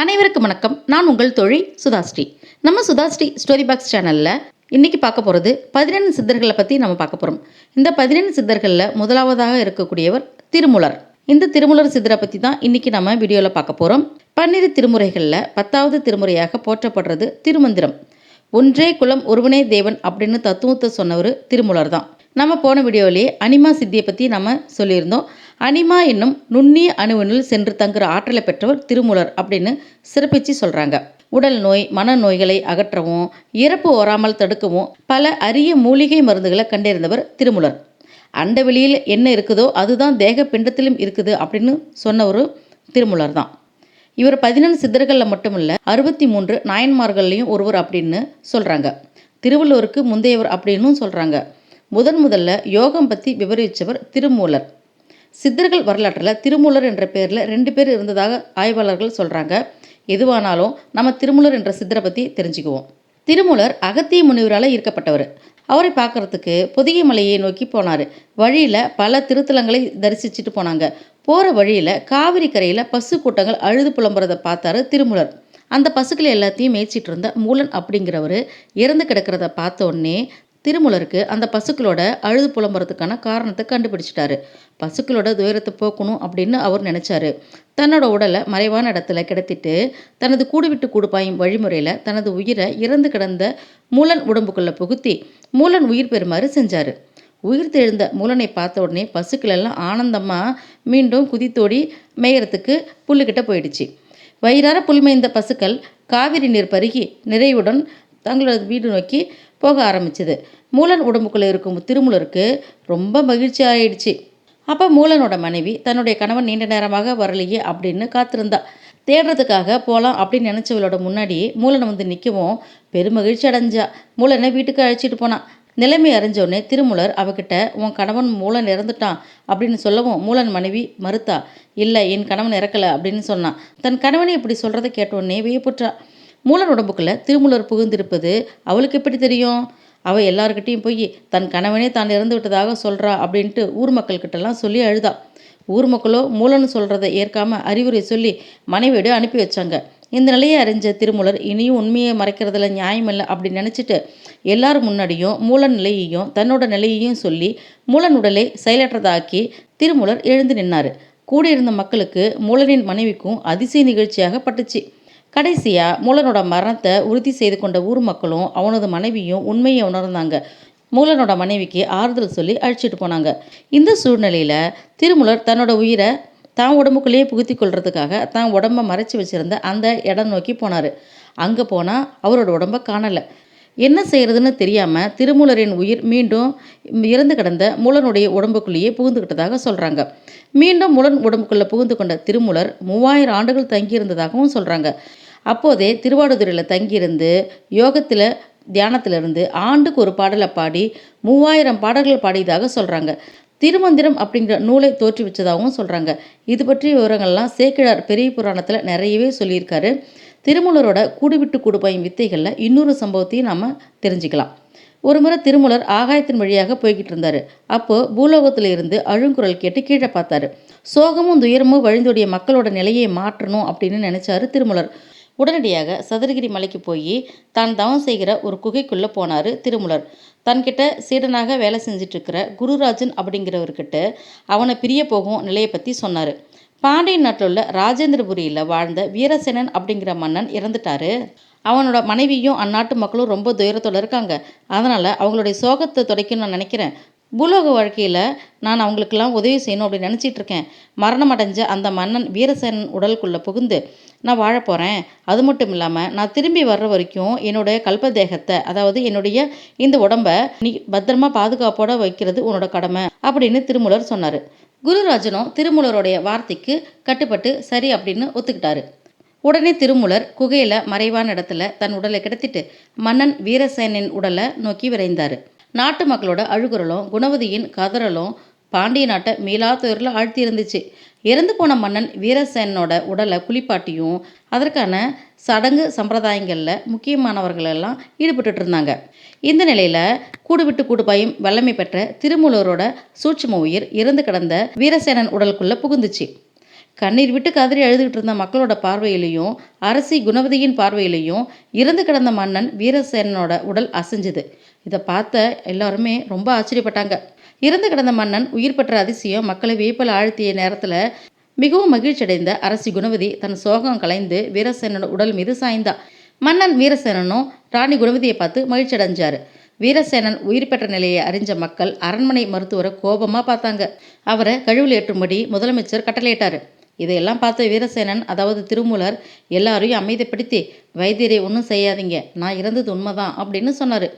அனைவருக்கும் வணக்கம். நான் உங்கள் தோழி சுதாஸ்ரீ. நம்ம சுதாஸ்ரீ ஸ்டோரி பாக்ஸ் சேனலில் இன்றைக்கி பார்க்க போகிறது பதினெண்டு சித்தர்களை பற்றி நம்ம பார்க்க போகிறோம் இந்த பதினெண்டு சித்தர்களில் முதலாவதாக இருக்கக்கூடியவர் திருமுலர். இந்த திருமுலர் சித்தரை பற்றி தான் இன்றைக்கி நம்ம வீடியோவில் பார்க்க போகிறோம் பன்னிரு திருமுறைகளில் பத்தாவது திருமுறையாக போற்றப்படுறது திருமந்திரம். ஒன்றே குலம் ஒருவனே தேவன் அப்படின்னு தத்துவத்தை சொன்னவர் திருமுலர் தான். நம்ம போன வீடியோவிலேயே அனிமா சித்தியை பற்றி நம்ம சொல்லியிருந்தோம். அனிமா என்னும் நுண்ணிய அணுவனில் சென்று தங்குற ஆற்றலை பெற்றவர் திருமூலர் அப்படின்னு சிறப்பிச்சு சொல்கிறாங்க உடல் நோய் மனநோய்களை அகற்றவும் இறப்பு வராமல் தடுக்கவும் பல அரிய மூலிகை மருந்துகளை கண்டறிந்தவர் திருமூலர். அண்டவெளியில் என்ன இருக்குதோ அதுதான் தேக பிண்டத்திலும் இருக்குது அப்படின்னு சொன்னவர் திருமூலர் தான். இவர் பதினெண்டு சித்தர்களில் மட்டுமில்ல அறுபத்தி மூன்று நாயன்மார்கள்லையும் ஒருவர் அப்படின்னு சொல்கிறாங்க திருவள்ளுவருக்கு முந்தையவர் அப்படின்னும் சொல்கிறாங்க முதன் முதல்ல யோகம் பற்றி விவரித்தவர் திருமூலர். சித்தர்கள் வரலாற்றில் திருமூலர் என்ற பேரில் ரெண்டு பேர் இருந்ததாக ஆய்வாளர்கள் சொல்கிறாங்க எதுவானாலும் நம்ம திருமூலர் என்ற சித்தரை பற்றி தெரிஞ்சுக்குவோம். திருமூலர் அகத்திய முனிவரால் ஈர்க்கப்பட்டவர். அவரை பார்க்கறதுக்கு பொதிகை மலையை நோக்கி போனார். வழியில் பல திருத்தலங்களை தரிசிச்சுட்டு போனாங்க. போகிற வழியில் காவிரி கரையில் பசு கூட்டங்கள் அழுது புலம்புறதை பார்த்தாரு திருமூலர். அந்த பசுக்களை எல்லாத்தையும் மேய்ச்சிட்டு இருந்த மூலன் அப்படிங்கிறவர் இறந்து கிடக்கிறத பார்த்த உடனே திருமூலருக்கு அந்த பசுக்களோட அழுது புலம்புறதுக்கான காரணத்தை கண்டுபிடிச்சிட்டாரு. பசுக்களோட துயரத்தை போக்கணும் அப்படின்னு அவர் நினச்சாரு. தன்னோட உடலை மறைவான இடத்துல கிடத்திட்டு தனது கூடு விட்டு கூடு பாயும் வழிமுறையில் தனது உயிரை இறந்து கிடந்த மூலன் உடம்புக்குள்ளே புகுத்தி மூலன் உயிர் பெறுமாறு செஞ்சார். உயிர் தெழுந்த மூலனை பார்த்த உடனே பசுக்கள் எல்லாம் ஆனந்தமாக மீண்டும் குதித்தோடி மேயறதுக்கு புல்லுக்கிட்ட போயிடுச்சு. வயிறார புல்மைந்த பசுக்கள் காவிரி நீர் பருகி நிறைவுடன் தங்களோட வீடு நோக்கி போக ஆரம்பிச்சது. மூலன் உடம்புக்குள்ளே இருக்கும் திருமூலருக்கு ரொம்ப மகிழ்ச்சி ஆயிடுச்சு. அப்போ மூலனோட மனைவி தன்னுடைய கணவன் நீண்ட நேரமாக வரலையே அப்படின்னு காத்திருந்தா. தேடுறதுக்காக போகலாம் அப்படின்னு நினச்சவளோட முன்னாடி மூலனை வந்து நிற்கவும் பெருமகிழ்ச்சி அடைஞ்சா. மூலனை வீட்டுக்கு அழைச்சிட்டு போனான் நிலைமை அறிஞ்சோடனே திருமூலர் அவகிட்ட உன் கணவன் மூலன் இறந்துட்டான் அப்படின்னு சொல்லவும் மூலன் மனைவி மறுத்தா இல்லை என் கணவன் இறக்கலை அப்படின்னு சொன்னான். தன் கணவனை இப்படி சொல்கிறத கேட்டோடனே வியப்புற்றா. மூலன் உடம்புக்குள்ள திருமூலர் புகுந்திருப்பது அவளுக்கு எப்படி தெரியும்? அவள் எல்லார்கிட்டையும் போய் தன் கணவனே தான் இறந்து விட்டதாக சொல்கிறா அப்படின்ட்டு ஊர் மக்கள்கிட்டலாம் சொல்லி அழுதா. ஊர் மக்களோ மூலன்னு சொல்கிறத ஏற்காம அறிவுரை சொல்லி மனைவியோட அனுப்பி வச்சாங்க. இந்த நிலையை அறிஞ்ச திருமூலர் இனியும் உண்மையை மறைக்கிறதுல நியாயமில்லை அப்படின்னு நினச்சிட்டு எல்லாரும் முன்னாடியும் மூலன் நிலையையும் தன்னோட நிலையையும் சொல்லி மூலன் உடலை செயலற்றதாக்கி திருமூலர் எழுந்து நின்னார். கூடியிருந்த மக்களுக்கு மூலனின் மனைவிக்கும் அதிசய நிகழ்ச்சியாக பட்டுச்சு. கடைசியாக மூலனோட மரணத்தை உறுதி செய்து கொண்ட ஊர் மக்களும் அவனது மனைவியும் உண்மையை உணர்ந்தாங்க. மூலனோட மனைவிக்கு ஆறுதல் சொல்லி அழைச்சிட்டு போனாங்க. இந்த சூழ்நிலையில் திருமூலர் தன்னோட உயிரை தான் உடம்புக்குள்ளேயே புகுத்தி கொள்றதுக்காக தான் உடம்பை மறைச்சி வச்சிருந்த அந்த இடம் நோக்கி போனார். அங்கே போனால் அவரோட உடம்ப காணலை. என்ன செய்யறதுன்னு தெரியாமல் திருமூலரின் உயிர் மீண்டும் இறந்து கிடந்த முலனுடைய உடம்புக்குள்ளேயே புகுந்துக்கிட்டதாக சொல்கிறாங்க மீண்டும் முலன் உடம்புக்குள்ளே புகுந்து கொண்ட திருமூலர் மூவாயிரம் ஆண்டுகள் தங்கியிருந்ததாகவும் சொல்கிறாங்க அப்போதே திருவாடுதுறையில் தங்கியிருந்து யோகத்தில் தியானத்திலிருந்து ஆண்டுக்கு ஒரு பாடலை பாடி மூவாயிரம் பாடல்கள் பாடியதாக சொல்கிறாங்க திருமந்திரம் அப்படிங்கிற நூலை தோற்றுவிச்சதாகவும் சொல்கிறாங்க இது பற்றிய விவரங்கள்லாம் சேக்கிழார் பெரிய புராணத்தில் நிறையவே சொல்லியிருக்காரு. திருமூலரோட கூடுவிட்டு கூடுபாயும் வித்தைகளில் இன்னொரு சம்பவத்தையும் நம்ம தெரிஞ்சுக்கலாம். ஒரு முறை திருமூலர் ஆகாயத்தின் வழியாக போய்கிட்டு இருந்தார். அப்போது பூலோகத்தில் இருந்து அழுங்குரல் கேட்டு கீழே பார்த்தாரு. சோகமும் துயரமும் வழிந்தோடிய மக்களோட நிலையை மாற்றணும் அப்படின்னு நினைச்சாரு திருமூலர். உடனடியாக சதுரகிரி மலைக்கு போய் தான் தவம் செய்கிற ஒரு குகைக்குள்ளே போனார் திருமூலர். தன்கிட்ட சீடனாக வேலை செஞ்சிட்ருக்கிற குருராஜன் அப்படிங்கிறவர்கிட்ட அவனை பிரிய போகும் நிலையை பற்றி சொன்னார். பாண்டியன் நாட்டில் உள்ள ராஜேந்திரபுரியில் வாழ்ந்த வீரசேனன் அப்படிங்கிற மன்னன் இறந்துட்டாரு. அவனோட மனைவியும் அந்நாட்டு மக்களும் ரொம்ப துயரத்தோடு இருக்காங்க. அதனால் அவங்களுடைய சோகத்தை துடைக்கணும்னு நான் நினைக்கிறேன். பூலோக வாழ்க்கையில் நான் அவங்களுக்கெல்லாம் உதவி செய்யணும் அப்படின்னு நினச்சிட்டு இருக்கேன். மரணம் அடைஞ்ச அந்த மன்னன் வீரசேனன் உடலுக்குள்ளே புகுந்து நான் வாழ போகிறேன் அது மட்டும் இல்லாமல் நான் திரும்பி வர்ற வரைக்கும் என்னுடைய கல்பதேகத்தை அதாவது என்னுடைய இந்த உடம்பை நீ பத்திரமா பாதுகாப்போட வைக்கிறது உன்னோட கடமை அப்படின்னு திருமூலர் சொன்னார். குருராஜனும் திருமூலருடைய வார்த்தைக்கு கட்டுப்பட்டு சரி அப்படின்னு ஒத்துக்கிட்டாரு. உடனே திருமூலர் குகையில் மறைவான இடத்துல தன் உடலை கிடத்திட்டு மன்னன் வீரசேனின் உடலை நோக்கி விரைந்தார். நாட்டு மக்களோட அழுகுரலும் குணவதியின் கதறலும் பாண்டிய நாட்டை மீளா துயரில் ஆழ்த்தி இருந்துச்சு இறந்து போன மன்னன் வீரசேனோட உடலை குளிப்பாட்டியும் அதற்கான சடங்கு சம்பிரதாயங்களில் முக்கியமானவர்கள் எல்லாம் ஈடுபட்டு இருந்தாங்க இந்த நிலையில் கூடு விட்டு வல்லமை பெற்ற திருமூலரோட சூட்சும உயிர் இறந்து கிடந்த வீரசேனன் உடலுக்குள்ளே புகுந்துச்சு. கண்ணீர் விட்டு கதறி அழுதுகிட்டு இருந்த மக்களோட பார்வையிலையும் அரசி குணவதியின் பார்வையிலையும் இறந்து கிடந்த மன்னன் வீரசேனனோட உடல் அசைஞ்சுது. இதை பார்த்த எல்லாருமே ரொம்ப ஆச்சரியப்பட்டாங்க. இறந்து கிடந்த மன்னன் உயிர் பெற்ற அதிசயம் மக்களை வியப்பில் ஆழ்த்திய நேரத்தில் மிகவும் மகிழ்ச்சியடைந்த அரசி குணவதி தன் சோகம் கலைந்து வீரசேனனோட உடல் மீது சாய்ந்தா. மன்னன் வீரசேனனும் ராணி குணவதியை பார்த்து மகிழ்ச்சி அடைஞ்சாரு வீரசேனன் உயிர் பெற்ற நிலையை அறிஞ்ச மக்கள் அரண்மனை மருத்துவரை கோபமாக பார்த்தாங்க. அவரை கழுவில் ஏற்றும்படி முதலமைச்சர் கட்டளையிட்டாரு. இதையெல்லாம் பார்த்த வீரசேனன் அதாவது திருமூலர் எல்லாரையும் அமைதிப்படுத்தி வைத்தியரை ஒன்றும் செய்யாதீங்க. நான் இறந்தது உண்மைதான் அப்படின்னு சொன்னார்.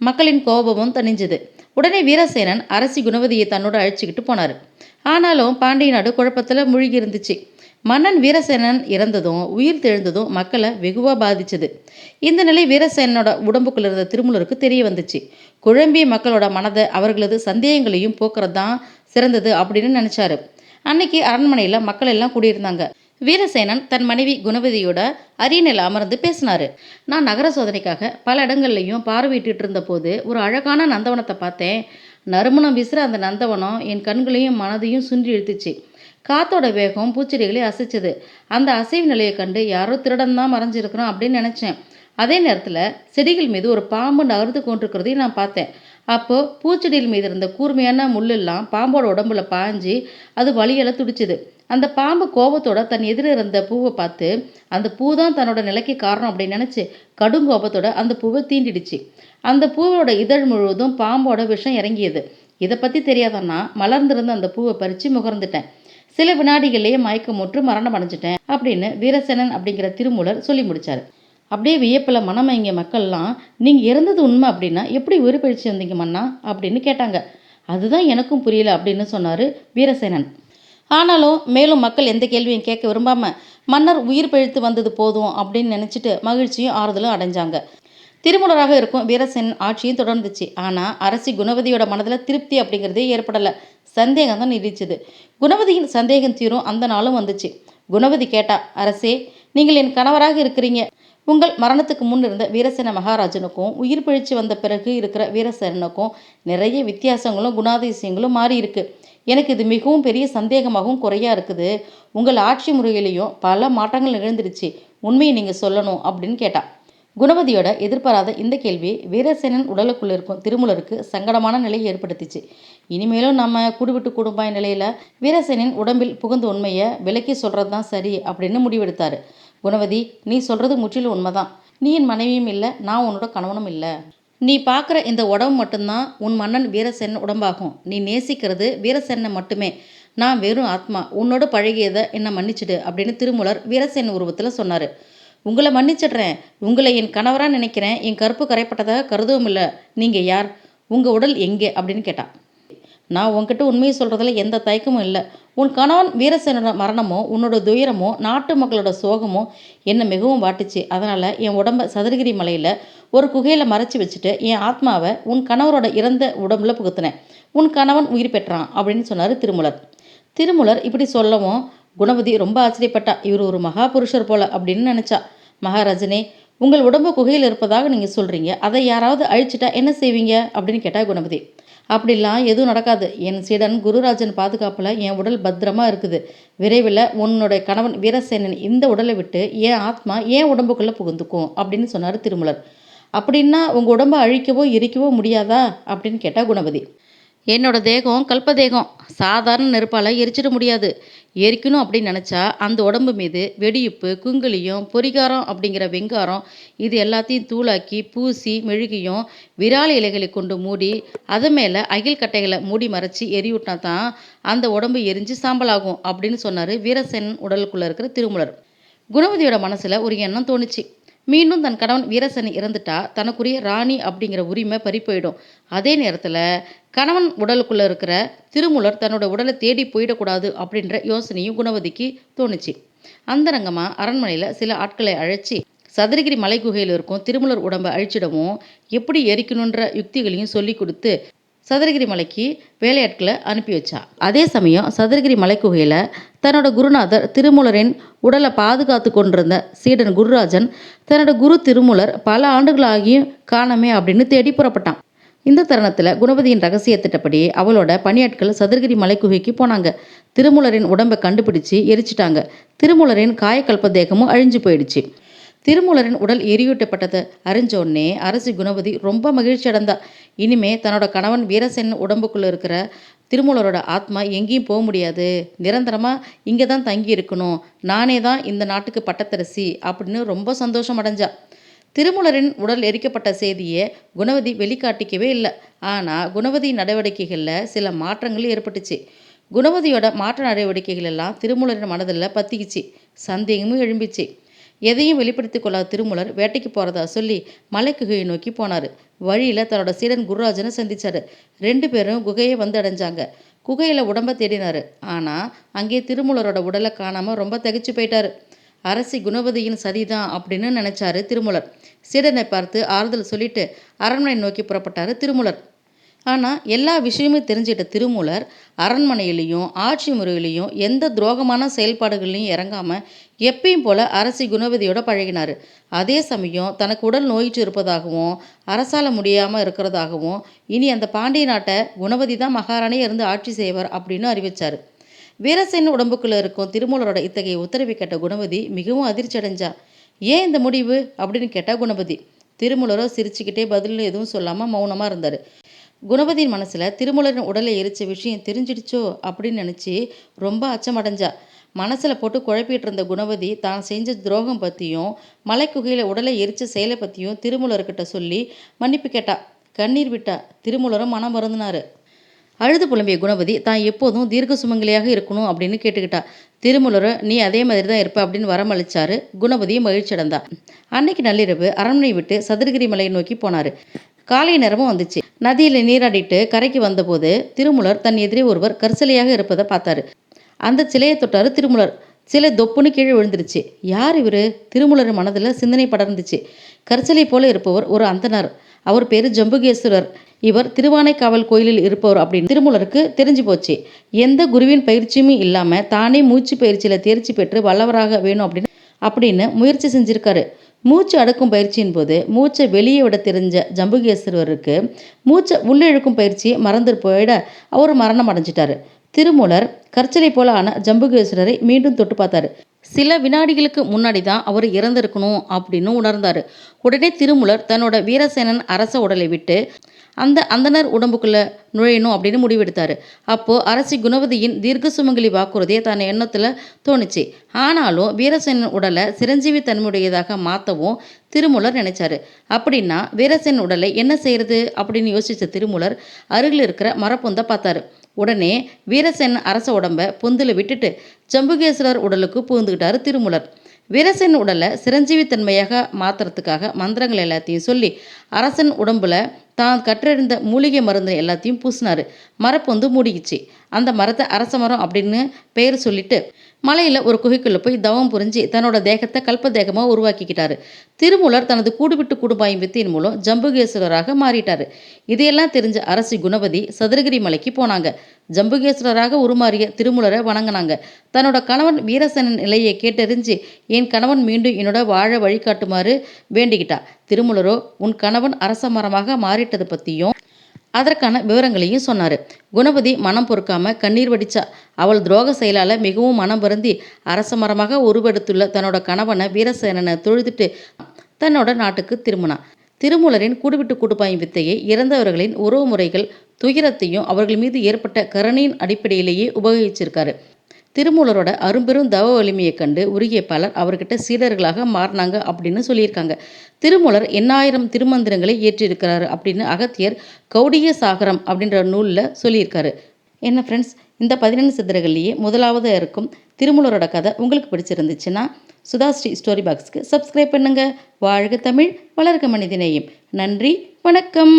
மக்களின் கோபமும் தணிஞ்சது. உடனே வீரசேனன் அரசி குணவதியை தன்னோடு அழைச்சிக்கிட்டு போனார். ஆனாலும் பாண்டிய நாடு குழப்பத்தில் மூழ்கி இருந்துச்சு மன்னன் வீரசேனன் இறந்ததும் உயிர் தெழுந்ததும் மக்களை வெகுவாக பாதிச்சது. இந்த நிலை வீரசேனனோட உடம்புக்குள்ள இருந்த திருமூலருக்கு தெரிய வந்துச்சு. குழம்பிய மக்களோட மனதை அவர்களது சந்தேகங்களையும் போக்குறது தான் சிறந்தது அப்படின்னு நினச்சாரு. அன்னைக்கு அரண்மனையில் மக்கள் எல்லாம் கூடியிருந்தாங்க. வீரசேனன் தன் மனைவி குணவதியோட அரியணையில் அமர்ந்து பேசினாரு. நான் நகர சோதனைக்காக பல இடங்கள்லையும் பார்வையிட்டு இருந்தபோது ஒரு அழகான நந்தவனத்தை பார்த்தேன். நறுமணம் விசிற அந்த நந்தவனம் என் கண்களையும் மனதையும் சுன்றி இழுத்துச்சு. காத்தோட வேகம் பூச்செடிகளை அசைச்சது. அந்த அசைவு நிலையை கண்டு யாரோ திருடன் தான் மறைஞ்சிருக்கிறோம் அப்படின்னு நினச்சேன். அதே நேரத்தில் செடிகள் மீது ஒரு பாம்பு நகர்ந்து கொண்டிருக்கிறதையும் நான் பார்த்தேன். அப்போது பூச்செடிகள் மீது இருந்த கூர்மையான முள்ளெல்லாம் பாம்போட உடம்புல பாஞ்சு அது வலியெல்லாம் துடிச்சுது. அந்த பாம்பு கோபத்தோட தன் எதிர இருந்த பூவை பார்த்து அந்த பூ தான் தன்னோட நிலைக்கு காரணம் அப்படின்னு நினச்சி கடும் கோபத்தோட அந்த பூவை தீண்டிடுச்சு. அந்த பூவோட இதழ் முழுவதும் பாம்போட விஷம் இறங்கியது. இதை பற்றி தெரியாதன்னா மலர்ந்திருந்த அந்த பூவை பறித்து முகர்ந்துட்டேன். சில வினாடிகள்லேயே மயக்கமுற்று மரணம் அடைஞ்சிட்டேன் அப்படின்னு வீரசேனன் அப்படிங்கிற திருமூலர் சொல்லி முடிச்சார். அப்படியே வியப்பில் மனமயங்கிய மக்கள்லாம். நீங்கள் இறந்தது உண்மை அப்படின்னா எப்படி உயிர் வந்தீங்க மன்னா? அப்படின்னு கேட்டாங்க. அதுதான் எனக்கும் புரியல அப்படின்னு சொன்னார் வீரசேனன். ஆனாலும் மேலும் மக்கள் எந்த கேள்வியும் கேட்க விரும்பாமல் மன்னர் உயிர் பிழைத்து வந்தது போதும் அப்படின்னு நினச்சிட்டு மகிழ்ச்சியும் ஆறுதலும் அடைஞ்சாங்க. திருமணராக இருக்கும் வீரசேனன் ஆட்சியும் தொடர்ந்துச்சு. ஆனால் அரசி குணவதியோட மனதில் திருப்தி அப்படிங்கிறதே ஏற்படலை. சந்தேகம் தான் நீடிச்சது. குணவதியின் சந்தேகம் தீரும் அந்த நாளும் வந்துச்சு. குணவதி கேட்டா அரசே நீங்கள் என் கணவராக இருக்கிறீங்க. உங்கள் மரணத்துக்கு முன் இருந்த வீரசேன மகாராஜனுக்கும் உயிர் பிழைச்சி வந்த பிறகு இருக்கிற வீரசேனனுக்கும் நிறைய வித்தியாசங்களும் குணாதிசயங்களும் மாறி இருக்கு எனக்கு இது மிகவும் பெரிய சந்தேகமாகவும் குறையா இருக்குது. உங்கள் ஆட்சி முறையிலையும் பல மாற்றங்கள் நிகழ்ந்துருச்சு. உண்மையை நீங்கள் சொல்லணும் அப்படின்னு கேட்டா. குணவதியோட எதிர்பாராத இந்த கேள்வி வீரசேனன் உடலுக்குள்ள இருக்கும் திருமுலருக்கு சங்கடமான நிலையை ஏற்படுத்திச்சு. இனிமேலும் நம்ம குடுவிட்டு குடும்பாய் நிலையில் வீரசேனின் உடம்பில் புகுந்த உண்மையை விலக்கி சொல்கிறது தான் சரி அப்படின்னு முடிவெடுத்தாரு. குணவதி நீ சொல்கிறது முற்றிலும் உண்மைதான். நீ என் மனைவியும் இல்லை நான் உன்னோட கணவனும் இல்லை. நீ பார்க்குற இந்த உடம்பு மட்டும்தான் உன் மன்னன் வீரசென் உடம்பாகும். நீ நேசிக்கிறது வீரசென்னை மட்டுமே. நான் வெறும் ஆத்மா. உன்னோட பழகியதை என்னை மன்னிச்சிடு அப்படின்னு திருமூலர் வீரசேன உருவத்தில் சொன்னார். உங்களை மன்னிச்சிடுறேன். உங்களை என் கணவராக நினைக்கிறேன். என் கருப்பு கரைப்பட்டதாக கருதவும் இல்லை. நீங்கள் யார்? உங்கள் உடல் எங்கே? அப்படின்னு கேட்டான். நான் உன்கிட்ட உண்மையை சொல்கிறதுல எந்த தயக்கமும் இல்லை. உன் கணவன் வீரசேனோட மரணமோ உன்னோட துயரமோ நாட்டு மக்களோட சோகமோ என்னை மிகவும் வாட்டுச்சு. அதனால் என் உடம்ப சதுரகிரி மலையில் ஒரு குகையில் மறைச்சி வச்சுட்டு என் ஆத்மாவை உன் கணவரோட இறந்த உடம்புல புகுத்தினேன். உன் கணவன் உயிர் பெற்றான் அப்படின்னு சொன்னார் திருமூலர். திருமூலர் இப்படி சொல்லவும் குணவதி ரொம்ப ஆச்சரியப்பட்டா. இவர் ஒரு மகாபுருஷர் போல அப்படின்னு நினச்சா. மகாராஜனே உங்கள் உடம்பு குகையில் இருப்பதாக நீங்கள் சொல்கிறீங்க அதை யாராவது அழிச்சிட்டா என்ன செய்வீங்க? அப்படின்னு கேட்டா குணபதி அப்படிலாம் எதுவும் நடக்காது. என் சீடன் குருராஜன் பாதுகாப்பில் என் உடல் பத்திரமா இருக்குது. விரைவில் உன்னுடைய கணவன் வீரசேனன் இந்த உடலை விட்டு என் ஆத்மா என் உடம்புக்குள்ளே புகுந்துக்கும் அப்படின்னு சொன்னார் திருமலர். அப்படின்னா உங்கள் உடம்பை அழிக்கவோ எரிக்கவோ முடியாதா? அப்படின்னு கேட்டால் குணபதி. என்னோட தேகம் கல்ப தேகம். சாதாரண நெருப்பால் எரிச்சிட முடியாது. எரிக்கணும் அப்படின்னு நினச்சா அந்த உடம்பு மீது வெடியுப்பு குங்குலியும் பொரிகாரம் அப்படிங்கிற வெங்காரம் இது எல்லாத்தையும் தூளாக்கி பூசி மெழுகியும் விராலி இலைகளை கொண்டு மூடி அது மேலே அகில் கட்டைகளை மூடி மறைச்சி எரிவிட்டா தான் அந்த உடம்பு எரிஞ்சு சாம்பலாகும் அப்படின்னு சொன்னார் வீரசேனன் உடலுக்குள்ளே இருக்கிற திருமலர். குணவதியோட மனசில் ஒரு எண்ணம் தோணுச்சு. மீண்டும் தன் கணவன் வீரசனி இறந்துட்டா தனக்குரிய ராணி அப்படிங்கிற உரிமை பறி போயிடும் அதே நேரத்தில் கணவன் உடலுக்குள்ளே இருக்கிற திருமூலர் தன்னோட உடலை தேடி போயிடக்கூடாது அப்படின்ற யோசனையும் குணவதிக்கு தோணுச்சு. அந்தரங்கமாக அரண்மனையில் சில ஆட்களை அழைச்சி சதுரகிரி மலை குகையில் இருக்கும் திருமூலர் உடம்பை அழிச்சிடவும் எப்படி எரிக்கணுன்ற யுக்திகளையும் சொல்லி கொடுத்து சதுரகிரி மலைக்கு வேலையாட்களை அனுப்பி வச்சா. அதே சமயம் சதுரகிரி மலைக்குகையில் தன்னோட குருநாதர் திருமூலரின் உடலை பாதுகாத்து கொண்டிருந்த சீடன் குருராஜன் தன்னோட குரு திருமூலர் பல ஆண்டுகளாகியும் காணமே அப்படின்னு தேடி புறப்பட்டான். இந்த தருணத்தில் குணவதியின் ரகசிய திட்டப்படி அவளோட பணியாட்கள் சதுரகிரி மலைக்குகைக்கு போனாங்க. திருமூலரின் உடம்பை கண்டுபிடிச்சு எரிச்சிட்டாங்க. திருமூலரின் காயக்கல்ப தேகமும் அழிஞ்சு போயிடுச்சு. திருமூலரின் உடல் எரியூட்டப்பட்டதை அறிஞ்ச உடனே அரசி குணபதி ரொம்ப மகிழ்ச்சி அடைந்தா இனிமே தன்னோட கணவன் வீரசேன் உடம்புக்குள்ள இருக்கிற திருமூலரோட ஆத்மா எங்கேயும் போக முடியாது. நிரந்தரமாக இங்கே தான் தங்கி இருக்கணும். நானே தான் இந்த நாட்டுக்கு பட்டத்தரசி அப்படின்னு ரொம்ப சந்தோஷம் அடைஞ்சா. திருமூலரின் உடல் எரிக்கப்பட்ட செய்தியை குணவதி வெளிக்காட்டிக்கவே இல்லை. ஆனால் குணவதி நடவடிக்கைகளில் சில மாற்றங்கள் ஏற்பட்டுச்சு. குணவதியோட மாற்ற நடவடிக்கைகள் எல்லாம் திருமூலரின் மனதில் பத்திக்குச்சு. சந்தேகமும் எழும்பிச்சு. எதையும் வெளிப்படுத்தி கொள்ளாத திருமூலர் வேட்டைக்கு போகிறதா சொல்லி மலைக்குகையை நோக்கி போனார். வழியில் தன்னோட சீடன் குருராஜனை சந்திச்சாரு. ரெண்டு பேரும் குகையை வந்து அடைஞ்சாங்க. குகையில் உடம்ப தேடினாரு. ஆனால் அங்கே திருமூலரோட உடலை காணாமல் ரொம்ப தகைச்சு போயிட்டாரு. அரசி குணவதியின் சதிதான் அப்படின்னு நினைச்சாரு திருமூலர். சீடனை பார்த்து ஆறுதல் சொல்லிட்டு அரண்மனை நோக்கி புறப்பட்டார் திருமூலர். ஆனால் எல்லா விஷயமும் தெரிஞ்சிட்ட திருமூலர் அரண்மனையிலையும் ஆட்சி முறையிலையும் எந்த துரோகமான செயல்பாடுகள்லையும் இறங்காமல் எப்பயும் போல அரசி குணவதியோட பழகினார். அதே சமயம் தனக்கு உடல் நோயிற்று இருப்பதாகவும் அரசால முடியாமல் இருக்கிறதாகவும் இனி அந்த பாண்டிய நாட்டை குணவதி தான் மகாராணியாக இருந்து ஆட்சி செய்வார் அப்படின்னு அறிவிச்சார். வீரசேன் உடம்புக்குள்ளே இருக்கும் திருமூலரோட இத்தகைய உத்தரவை கேட்ட குணவதி மிகவும் அதிர்ச்சி அடைஞ்சா ஏன் இந்த முடிவு? அப்படின்னு கேட்டால் குணபதி திருமூலரோ சிரிச்சுக்கிட்டே பதில் எதுவும் சொல்லாமல் மௌனமாக இருந்தார். குணபதியின் மனசில் திருமலரின் உடலை எரிச்ச விஷயம் தெரிஞ்சிடுச்சோ அப்படின்னு நினச்சி ரொம்ப அச்சமடைஞ்சா. மனசில் போட்டு குழப்பிட்டு இருந்த குணபதி தான் செஞ்ச துரோகம் பற்றியும் மலைக்குகையில் உடலை எரிச்ச செயலை பற்றியும் திருமூலர்கிட்ட சொல்லி மன்னிப்பு கேட்டா. கண்ணீர் விட்டா திருமூலரும் மனம் மறந்துனாரு அழுது புலம்பிய குணபதி தான் எப்போதும் தீர்க்க சுமங்கலியாக இருக்கணும் அப்படின்னு கேட்டுக்கிட்டா. திருமூலர் நீ அதே மாதிரி தான் இருப்ப அப்படின்னு வரமளிச்சாரு குணவதியும் மகிழ்ச்சி அடைந்தா அன்னைக்கு நள்ளிரவு அரண்மனை விட்டு சதுரகிரி மலையை நோக்கி போனார். காலை நேரமும் வந்துச்சு. நதியில் நீராடிட்டு கரைக்கு வந்தபோது திருமுலர் தன் எதிரே ஒருவர் கரிசலையாக இருப்பதை பார்த்தாரு. அந்த சிலையை தொட்டாரு திருமுலர். சிலை தொப்புன்னு கீழே விழுந்துருச்சு. யார் இவர்? திருமுலர் மனதில் சிந்தனை படர்ந்துச்சு. கரிசலை போல இருப்பவர் ஒரு அந்தனர் அவர் பேர் ஜம்புகேஸ்வரர். இவர் திருவானைக்காவல் கோயிலில் இருப்பவர் அப்படின்னு திருமூலருக்கு தெரிஞ்சு போச்சு. எந்த குருவின் பயிற்சியுமே இல்லாமல் தானே மூச்சு பயிற்சியில் தேர்ச்சி பெற்று வல்லவராக வேணும் அப்படின்னு அப்படின்னு முயற்சி செஞ்சுருக்காரு. மூச்சு அடக்கும் பயிற்சியின் போது மூச்சை வெளியே விட தெரிஞ்ச ஜம்புகேஸ்வரருக்கு மூச்சை உள்ளே இழுக்கும் பயிற்சியை மறந்து போயிட அவர் மரணம் அடைஞ்சிட்டாரு. திருமூலர் கற்சலை போல ஆன ஜம்புகேஸ்வரரை மீண்டும் தொட்டு பார்த்தாரு. சில வினாடிகளுக்கு முன்னாடி தான் அவர் இறந்திருக்கணும் அப்படின்னு உணர்ந்தார். உடனே திருமுலர் தன்னோட வீரசேனன் அரச உடலை விட்டு அந்த அந்தனர் உடம்புக்குள்ளே நுழையணும் அப்படின்னு முடிவெடுத்தார். அப்போது அரசி குணவதியின் தீர்க்க சுமங்கலி வாக்குறுதியை தன் எண்ணத்தில் தோணுச்சு. ஆனாலும் வீரசேனன் உடலை சிரஞ்சீவி தன்மையுடையதாக மாற்றவும் திருமூலர் நினைச்சாரு. அப்படின்னா வீரசேன் உடலை என்ன செய்கிறது அப்படின்னு யோசித்த திருமூலர் அருகில் இருக்கிற மரப்பொந்தை பார்த்தாரு. உடனே வீரசேன் அரச உடம்ப பொந்தில் விட்டுட்டு ஜம்புகேஸ்வரர் உடலுக்கு புகுந்துக்கிட்டாரு திருமூலர். வீரசேன் உடலை சிரஞ்சீவித்தன்மையாக மாற்றுறதுக்காக மந்திரங்கள் எல்லாத்தையும் சொல்லி அரசன் உடம்புல தான் கற்றறிந்த மூலிகை மருந்து எல்லாத்தையும் பூசினார். மரப்பொந்து மூடிக்குச்சு. அந்த மரத்தை அரச மரம் அப்படின்னு பெயர் சொல்லிட்டு மலையில் ஒரு குகைக்குள்ளே போய் தவம் புரிஞ்சு தன்னோட தேகத்தை கல்ப தேகமாக உருவாக்கிக்கிட்டார். திருமூலர் தனது கூடுவிட்டு கூடுபாயும் வித்தியின் மூலம் ஜம்புகேஸ்வரராக மாறிட்டார். இதையெல்லாம் தெரிஞ்ச அரசி குணபதி சதுரகிரி மலைக்கு போனாங்க. ஜம்புகேஸ்வரராக உருமாறிய திருமூலரை வணங்கினாங்க. தன்னோட கணவன் வீரசேனன் நிலையை கேட்டறிஞ்சு என் கணவன் மீண்டும் என்னோட வாழ வழிகாட்டுமாறு வேண்டிக்கிட்டா? திருமூலரோ உன் கணவன் அரச மரமாக மாறிட்டது பற்றியும் அதற்கான விவரங்களையும் சொன்னார். குணபதி மனம் பொறுக்காம கண்ணீர் வடிச்சா அவள் துரோக செயலால் மிகவும் மனம் வருந்தி அரச மரமாக உருவெடுத்துள்ள தன்னோட கணவனை வீரசேனனை தொழுதுட்டு தன்னோட நாட்டுக்கு திரும்பினான். திருமூலரின் கூடுவிட்டு கூடுபாயும் வித்தையை இறந்தவர்களின் உறவு முறைகள் துயரத்தையும் அவர்கள் மீது ஏற்பட்ட கருணையின் அடிப்படையிலேயே உபயோகிச்சிருக்காரு. திருமூலரோட அரும்பெரும் தவ வலிமையை கண்டு உருகிய பலர் அவர்கிட்ட சீடர்களாக மாறினாங்க அப்படின்னு சொல்லியிருக்காங்க. திருமூலர் எண்ணாயிரம் திருமந்திரங்களை ஏற்றிருக்கிறாரு அப்படின்னு அகத்தியர் கௌடிய சாகரம் அப்படின்ற நூலில் சொல்லியிருக்காரு. என்ன ஃப்ரெண்ட்ஸ் இந்த பதினெண்டு சித்திரங்கள்லேயே முதலாவது இருக்கும் திருமூலரோட கதை உங்களுக்கு பிடிச்சிருந்துச்சுன்னா சுதாஸ்ரீ ஸ்டோரி பாக்ஸ்க்கு சப்ஸ்கிரைப் பண்ணுங்கள் வாழ்க தமிழ் வளர்க மனிதநேயம். நன்றி வணக்கம்.